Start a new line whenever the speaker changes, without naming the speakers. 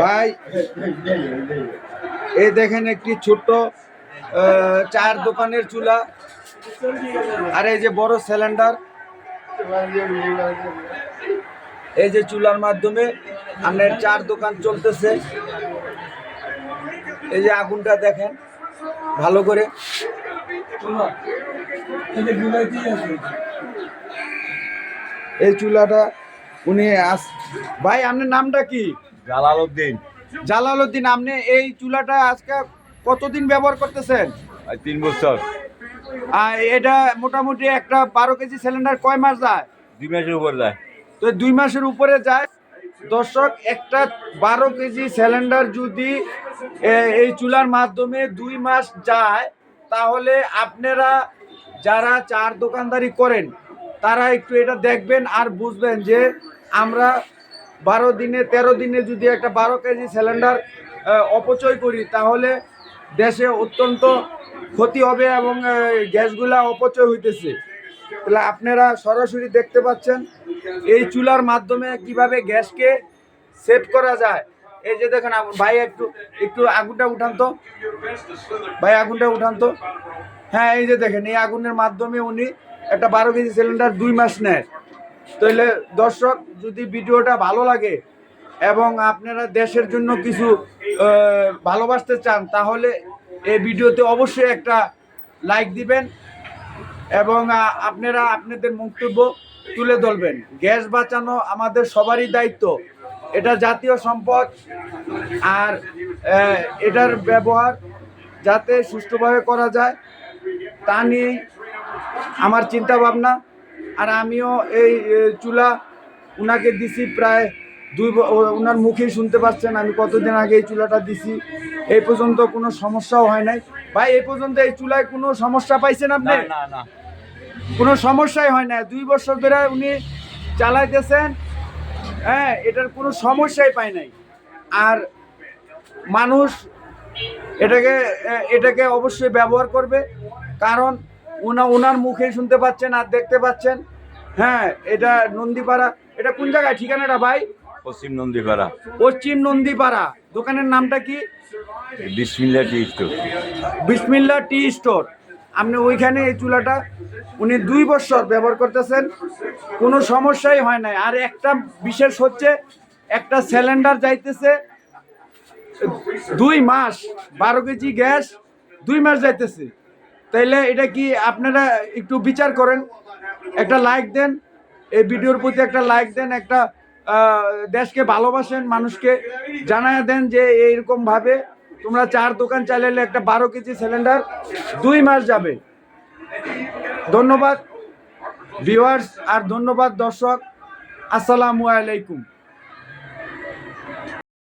ভাই এই দেখেন একটি ছোট্ট চার দোকানের চুলা আর এই যে বড় সিলিন্ডার এই যে চুলার মাধ্যমে আপনার চার দোকান চলতেছে। এই যে আগুনটা দেখেন, ভালো করে। এই চুলাটা উনি আস ভাই, আপনার নামটা কি?
জালাল উদ্দিন
জালালউদ্দিন আপনি এই চুলাটা আজকে কতদিন ব্যবহার করতেছেন?
তিন বছর।
আর এটা মোটামুটি একটা বারো কেজি সিলিন্ডার কয় মাস যায়?
দুই মাসের উপর যায়।
তো দুই মাসের উপরে যায়। দর্শক একটা বারো কেজি সিলিন্ডার যদি এই চুলার মাধ্যমে দুই মাস যায় তাহলে আপনারা যারা চার দোকানদারি করেন তারা একটু এটা দেখবেন আর বুঝবেন যে আমরা বারো দিনে, তেরো দিনে যদি একটা বারো কেজি সিলিন্ডার অপচয় করি, তাহলে দেশে অত্যন্ত ক্ষতি হবে এবং গ্যাসগুলা অপচয় হইতেছে। তাহলে আপনারা সরাসরি দেখতে পাচ্ছেন, এই চুলার মাধ্যমে কীভাবে গ্যাসকে সেভ করা যায়। এই যে দেখেন ভাই একটু একটু আগুনটা উঠান তো। ভাই, আগুনটা উঠান তো। হ্যাঁ এই যে দেখেন, এই আগুনের মাধ্যমে উনি একটা বারো কেজি সিলিন্ডার দুই মাস নেয়। তাহলে দর্শক, যদি ভিডিওটা ভালো লাগে এবং আপনারা দেশের জন্য কিছু ভালোবাসতে চান, তাহলে এই ভিডিওতে অবশ্যই একটা লাইক দিবেন এবং আপনারা আপনাদের মন্তব্য তুলে ধরবেন। গ্যাস বাঁচানো আমাদের সবারই দায়িত্ব। এটা জাতীয় সম্পদ আর এটার ব্যবহার যাতে সুষ্ঠুভাবে করা যায়, তা নিয়েই আমার চিন্তা ভাবনা আর আমিও এই চুলা উনাকে দিছি প্রায় দুই ওনার মুখেই শুনতে পাচ্ছেন আমি কতদিন আগে এই চুলাটা দিছি। এই পর্যন্ত কোনো সমস্যাও হয় নাই। ভাই এই পর্যন্ত এই চুলায় কোনো সমস্যা পাইছেন আপনি?
না না না।
কোনো সমস্যাই হয় না দুই বছর ধরে উনি চালাইতেছেন হ্যাঁ এটার কোনো সমস্যাই পায় নাই। আর মানুষ এটাকে এটাকে অবশ্যই ব্যবহার করবে। কারণ উনা ওনার মুখে শুনতে পাচ্ছেন আর দেখতে পাচ্ছেন। হ্যাঁ এটা নন্দীপাড়া। এটা কোন জায়গায়? ঠিকানাটা ভাই?
পশ্চিম নন্দীপাড়া।
পশ্চিম নন্দীপাড়া। দোকানের নামটা কি?
বিসমিল্লা টি স্টোর।
বিসমিল্লা টি স্টোর। আপনি ওইখানে এই চুলাটা উনি দুই বছর ব্যবহার করতেছেন। কোনো সমস্যাই হয় নাই। আর একটা বিশেষ হচ্ছে একটা সিলিন্ডার যাইতেছে দুই মাস বারো কেজি গ্যাস দুই মাস যাইতেছে। তাইলে এটা কি আপনারা একটু বিচার করেন? একটা লাইক দেন, এই ভিডিওর প্রতি একটা লাইক দেন, একটা দেশকে ভালোবাসেন, মানুষকে জানায় দেন যে এইরকম ভাবে তোমরা চার দোকান চালালে একটা বারো কেজি সিলিন্ডার দুই মাস যাবে। ধন্যবাদ ভিউয়ার্স আর ধন্যবাদ, দর্শক। আসসালামু আলাইকুম।